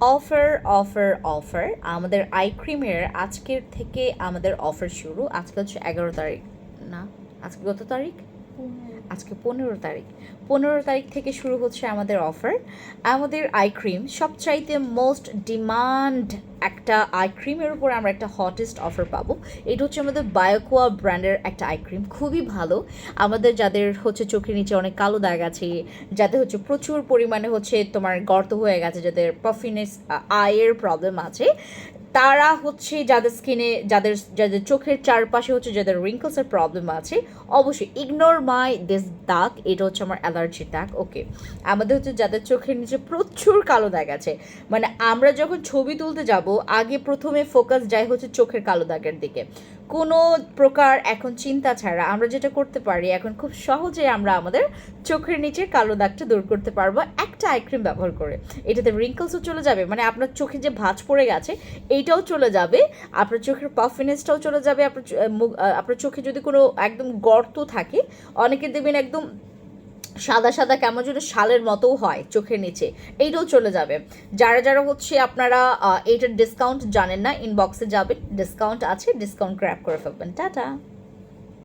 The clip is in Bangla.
অফার অফার অফার আমাদের আই ক্রিমের আজকের থেকে আমাদের অফার শুরু। আজকে হচ্ছে এগারো তারিখ, না? আজকে গত তারিখ? আজকে পনেরো তারিখ। পনেরো তারিখ থেকে শুরু হচ্ছে আমাদের অফার আমাদের আই ক্রিম সবচাইতে মোস্ট ডিমান্ড একটা আই ক্রিমের উপর আমরা একটা হটেস্ট অফার পাবো। এটা হচ্ছে আমাদের বায়োকোয়া ব্র্যান্ডের একটা আই ক্রিম খুবই ভালো। আমাদের যাদের হচ্ছে চোখের নিচে অনেক কালো দাগ আছে, যাদের হচ্ছে প্রচুর পরিমাণে হচ্ছে তোমার গর্ত হয়ে গেছে, যাদের পাফিনেস আয়ের প্রবলেম আছে তারা হচ্ছে যাদের স্কিনে যাদের যাদের চোখের চারপাশে হচ্ছে যাদের রিঙ্কলসের প্রবলেম আছে, অবশ্যই ইগনোর মাই দিস দাগ এটা হচ্ছে আমার অ্যালার্জি দাগ ওকে আমাদের হচ্ছে যাদের চোখের নিচে প্রচুর কালো দাগ আছে মানে আমরা যখন ছবি তুলতে যাব, আগে প্রথমে ফোকাস যায় হচ্ছে চোখের কালো দাগের দিকে। কোনো প্রকার এখন চিন্তা ছাড়া আমরা যেটা করতে পারি, এখন খুব সহজে আমরা আমাদের চোখের নিচে কালো দাগটা দূর করতে পারব একটা আই ক্রিম ব্যবহার করে। এটাতে রিঙ্কলসও চলে যাবে মানে আপনার চোখে যে ভাঁজ পড়ে গেছে, এইটাও চলে যাবে, আপনার চোখের পারফিনেসটাও চলে যাবে, আপনার আপনার চোখে যদি কোনো একদম গর্ত থাকে, অনেকে দেখবেন একদম সাদা সাদা কেমন যেন শালের মতোও হয় চোখের নিচে। এইটাও চলে যাবে। যারা যারা হচ্ছে আপনারা এইটার ডিসকাউন্ট জানেন না ইনবক্সে যাবেন ডিসকাউন্ট আছে ডিসকাউন্ট ক্র্যাপ করে ফেলবেন। টাটা!